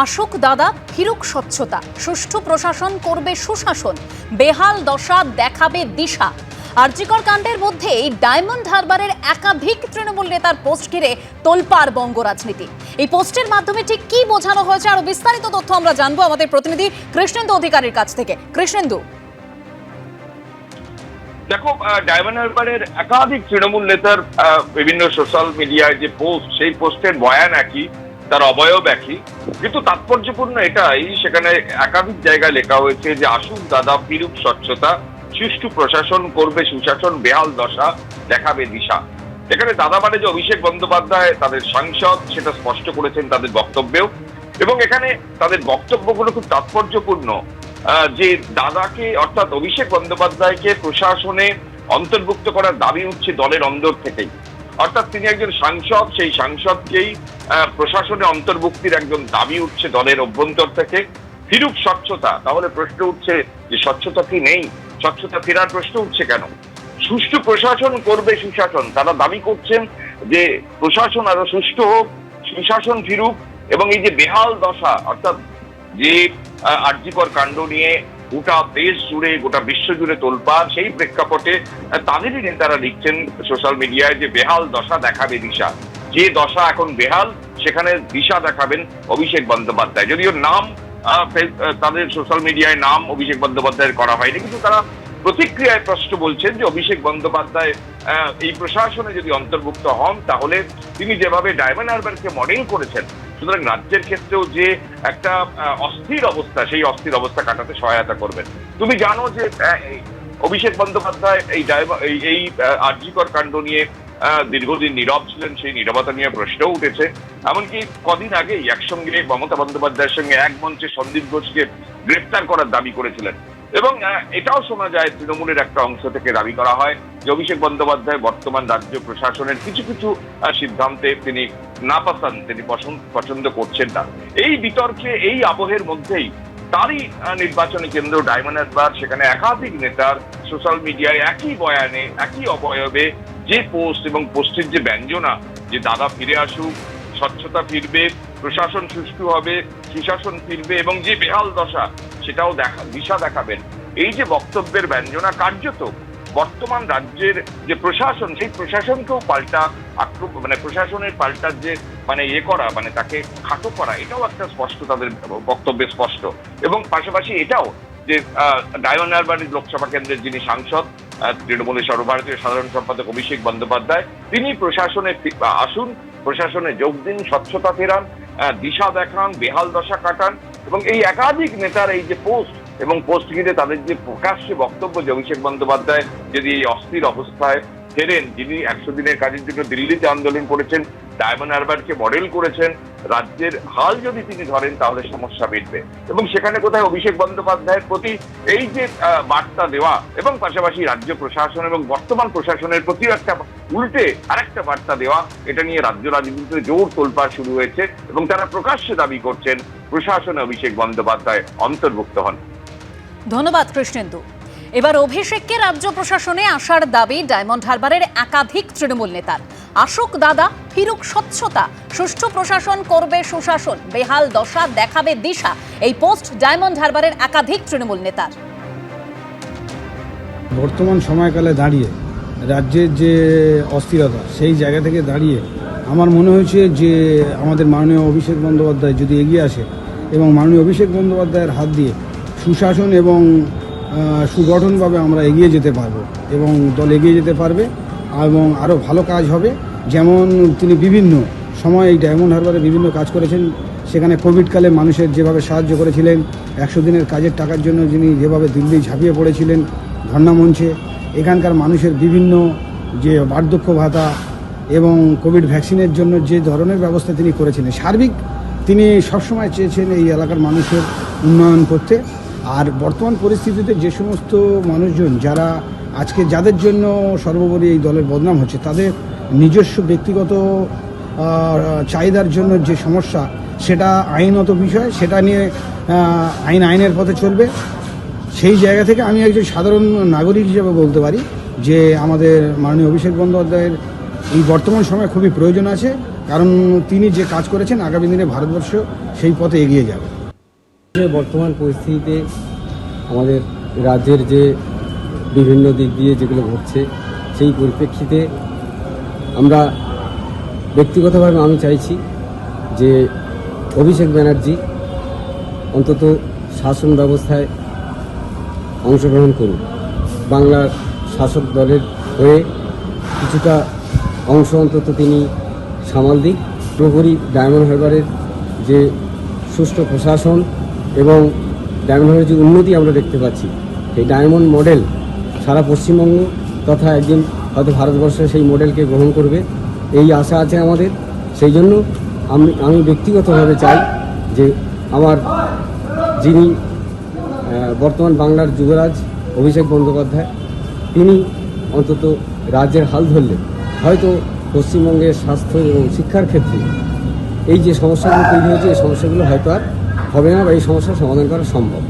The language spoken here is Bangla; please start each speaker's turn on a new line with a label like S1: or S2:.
S1: আসুক দাদা, ফিরুক স্বচ্ছতা। সুষ্ঠু প্রশাসন করবে সুশাসন। বেহাল দশা দেখাবে দিশা। আরজিকর কাণ্ডের মধ্যে এই ডায়মন্ড হারবারের একাধিক তৃণমূল নেতার পোস্ট ঘিরে তোলপাড় বঙ্গ রাজনীতি। এই পোস্টের মাধ্যমে ঠিক কি বোঝানো হয়েছে আরও বিস্তারিত তথ্য আমরা জানব আমাদের প্রতিনিধি কৃষ্ণেন্দু অধিকারীর কাছ থেকে। কৃষ্ণেন্দু।
S2: দেখো ডায়মন্ড হারবারের একাধিক তৃণমূল নেতার বিভিন্ন সোশ্যাল মিডিয়ায় যে পোস্ট, সেই পোস্টের বয়ান একই। তার অবয়ব একই, কিন্তু তাৎপর্যপূর্ণ এটাই, সেখানে একাধিক জায়গায় লেখা হয়েছে যে আসুক দাদা ফিরুক স্বচ্ছতা, সুষ্ঠু প্রশাসন করবে সুশাসন, বেহাল দশা, দেখাবে দিশা। এখানে দাদা মানে যে অভিষেক বন্দ্যোপাধ্যায়, তাদের সাংসদ, সেটা স্পষ্ট করেছেন তাদের বক্তব্যেও। এবং এখানে তাদের বক্তব্যগুলো খুব তাৎপর্যপূর্ণ যে দাদাকে, অর্থাৎ অভিষেক বন্দ্যোপাধ্যায়কে প্রশাসনে অন্তর্ভুক্ত করার দাবি উঠছে দলের অন্দর থেকেই। অর্থাৎ তিনি একজন সাংসদ, সেই সাংসদকেই প্রশাসনে অন্তর্ভুক্তির একজন দাবি উঠছে দলের অভ্যন্তর থেকে। ফিরুক, স্বচ্ছতা? তাহলে প্রশ্ন উঠছে যে স্বচ্ছতা কি নেই? স্বচ্ছতা ফেরার প্রশ্ন উঠছে কেন? সুষ্ঠু প্রশাসন করবে সুশাসন। তারা দাবি করছেন যে প্রশাসন আরও সুষ্ঠু হোক, সুশাসন ফিরুক এবং এই যে বেহাল দশা, অর্থাৎ যে আর্যিকর কাণ্ড নিয়ে গোটা দেশ জুড়ে, গোটা বিশ্ব জুড়ে তোলপাড়, সেই প্রেক্ষাপটে তাদেরই নেতারা লিখছেন সোশ্যাল মিডিয়ায় যে বেহাল দশা দেখাবে দিশা। যে দশা এখন বেহাল, সেখানে দিশা দেখাবেন অভিষেক বন্দ্যোপাধ্যায়। যদিও নাম তাদের সোশ্যাল মিডিয়ায় নাম অভিষেক বন্দ্যোপাধ্যায়ের করা হয়নি, কিন্তু তারা প্রতিক্রিয়ায় প্রশ্ন বলছেন যে অভিষেক বন্দ্যোপাধ্যায় এই প্রশাসনে যদি অন্তর্ভুক্ত হন, তাহলে তিনি যেভাবে ডায়মন্ড হারবারকে মডেল করেছেন সুতরাং রাজ্যের ক্ষেত্রেও যে একটা অস্থির অবস্থা, সেই অস্থির অবস্থা কাটাতে সহায়তা করবেন। তুমি জানো যে অভিষেক বন্দ্যোপাধ্যায় এই এই এই আর্যিকর কাণ্ড নিয়ে দীর্ঘদিন নীরব ছিলেন, সেই নীরবতা নিয়ে প্রশ্নও উঠেছে। এমনকি কদিন আগেই একসঙ্গে মমতা বন্দ্যোপাধ্যায়ের সঙ্গে এক মঞ্চে সন্দীপ ঘোষকে গ্রেপ্তার করার দাবি করেছিলেন। এবং এটাও শোনা যায় তৃণমূলের একটা অংশ থেকে দাবি করা হয় যে অভিষেক বন্দ্যোপাধ্যায় বর্তমান রাজ্য প্রশাসনের কিছু কিছু সিদ্ধান্তে তিনি নাপাসান তিনি পছন্দ করছেন না। এই বিতর্কে, এই আবহের মধ্যেই তারই নির্বাচনী কেন্দ্র ডায়মন্ড হারবার, সেখানে একাধিক নেতার সোশ্যাল মিডিয়ায় একই বয়ানে, একই অবয়বে যে পোস্ট এবং পোস্টের যে ব্যঞ্জনা, যে দাদা ফিরে আসুক, স্বচ্ছতা ফিরবে, প্রশাসন সুষ্ঠু হবে, সুশাসন ফিরবে এবং যে বেহাল দশা, সেটাও দেখা দিশা দেখাবেন। এই যে বক্তব্যের ব্যঞ্জনা কার্যত বর্তমান রাজ্যের যে প্রশাসন, সেই প্রশাসনকেও পাল্টা আক্রমণ মানে প্রশাসনের পাল্টার যে মানে ইয়ে করা মানে তাকে খাটো করা, এটাও একটা স্পষ্ট তাদের বক্তব্যে স্পষ্ট। এবং পাশাপাশি এটাও যে ডায়মন্ড হারবারের লোকসভা কেন্দ্রের যিনি সাংসদ তৃণমূলের সর্বভারতীয় সাধারণ সম্পাদক অভিষেক বন্দ্যোপাধ্যায়, তিনি প্রশাসনে আসুন, প্রশাসনে যোগ দিন, স্বচ্ছতা ফেরান দিশা দেখান, বেহাল দশা কাটান, এবং এই একাধিক নেতার এই যে পোস্ট এবং পোস্ট তাদের যে প্রকাশ্যে বক্তব্য যে অভিষেক বন্দ্যোপাধ্যায় যদি এই অস্থির অবস্থায় ফেরেন, যিনি একশো দিনের কাজের জন্য দিল্লিতে আন্দোলন করেছেন, ডায়মন্ড হারবারকে মডেল করেছেন, রাজ্যের হাল যদি তিনি ধরেন, তাহলে সমস্যা মিটবে। এবং সেখানে কোথায় অভিষেক বন্দ্যোপাধ্যায়ের প্রতি এই যে বার্তা দেওয়া এবং পাশাপাশি রাজ্য প্রশাসন এবং বর্তমান প্রশাসনের প্রতি একটা উল্টে আরেকটা বার্তা দেওয়া, এটা নিয়ে রাজ্য রাজনীতিতে জোর তোলপাড় শুরু হয়েছে এবং তারা প্রকাশ্যে দাবি করছেন, প্রশাসনে অভিষেক বন্দ্যোপাধ্যায় অন্তর্ভুক্ত হন।
S1: ধন্যবাদ কৃষ্ণেন্দু। এবার অভিষেককে রাজ্য প্রশাসনে আসার দাবি ডায়মন্ড হারবারের একাধিক তৃণমূল নেতার। আসুক দাদা, ফিরুক স্বচ্ছতা, সুষ্ঠু প্রশাসন করবে সুশাসন, বেহাল দশা দেখাবে দিশা, এই পোস্ট ডায়মন্ড হারবারের একাধিক তৃণমূল নেতার।
S3: বর্তমান সময়কালে দাঁড়িয়ে রাজ্যের যে অস্থিরতা, সেই জায়গা থেকে দাঁড়িয়ে আমার মনে হয়েছে যে আমাদের মাননীয় অভিষেক বন্দ্যোপাধ্যায় যদি এগিয়ে আসে এবং মাননীয় অভিষেক বন্দ্যোপাধ্যায়ের হাত দিয়ে সুশাসন এবং সুগঠনভাবে আমরা এগিয়ে যেতে পারব এবং দল এগিয়ে যেতে পারবে এবং আরও ভালো কাজ হবে। যেমন তিনি বিভিন্ন সময় এই ডায়মন্ড হারবারে বিভিন্ন কাজ করেছেন। সেখানে কোভিডকালে মানুষের যেভাবে সাহায্য করেছিলেন, একশো দিনের কাজের টাকার জন্য যিনি যেভাবে দিল্লি ঝাঁপিয়ে পড়েছিলেন ধর্ণা মঞ্চে, এখানকার মানুষের বিভিন্ন যে বার্ধক্য ভাতা এবং কোভিড ভ্যাকসিনের জন্য যে ধরনের ব্যবস্থা তিনি করেছিলেন। সার্বিক তিনি সবসময় চেয়েছেন এই এলাকার মানুষের উন্নয়ন করতে। আর বর্তমান পরিস্থিতিতে যে সমস্ত মানুষজন যারা আজকে যাদের জন্য সর্বোপরি এই দলের বদনাম হচ্ছে, তাদের নিজস্ব ব্যক্তিগত চাহিদার জন্য যে সমস্যা, সেটা আইনত বিষয়, সেটা নিয়ে আইন আইনের পথে চলবে। সেই জায়গা থেকে আমি একজন সাধারণ নাগরিক হিসেবে বলতে পারি যে আমাদের মাননীয় অভিষেক বন্দ্যোপাধ্যায়ের এই বর্তমান সময়ে খুবই প্রয়োজন আছে, কারণ তিনি যে কাজ করেছেন, আগামী দিনে ভারতবর্ষ সেই পথে এগিয়ে যাবে।
S4: বর্তমান পরিস্থিতিতে আমাদের রাজ্যের যে বিভিন্ন দিক দিয়ে যেগুলো ঘটছে, সেই পরিপ্রেক্ষিতে আমরা ব্যক্তিগতভাবে আমি চাইছি যে অভিষেক ব্যানার্জি অন্তত শাসন ব্যবস্থায় অংশগ্রহণ করুন বাংলার শাসক দলের হয়ে কিছুটা অংশ অন্তত তিনি সামাল দিক। পুরোপুরি ডায়মন্ড হারবারের যে সুষ্ঠু প্রশাসন এবং ডায়মন্ড হারবারের যে উন্নতি আমরা দেখতে পাচ্ছি। এই ডায়মন্ড মডেল সারা পশ্চিমবঙ্গ তথা একদিন হয়তো ভারতবর্ষ সেই মডেলকে গ্রহণ করবে। এই আশা আছে আমাদের। সেই জন্য আমি আমি ব্যক্তিগতভাবে চাই যে আমার যিনি বর্তমান বাংলার যুবরাজ অভিষেক বন্দ্যোপাধ্যায়, তিনি অন্তত রাজ্যের হাল ধরলে হয়তো পশ্চিমবঙ্গের স্বাস্থ্য এবং শিক্ষার ক্ষেত্রে এই যে সমস্যাগুলো তৈরি হয়েছে, এই সমস্যাগুলো হয়তো আর হবে না বা এই সমস্যার সমাধান করা সম্ভব।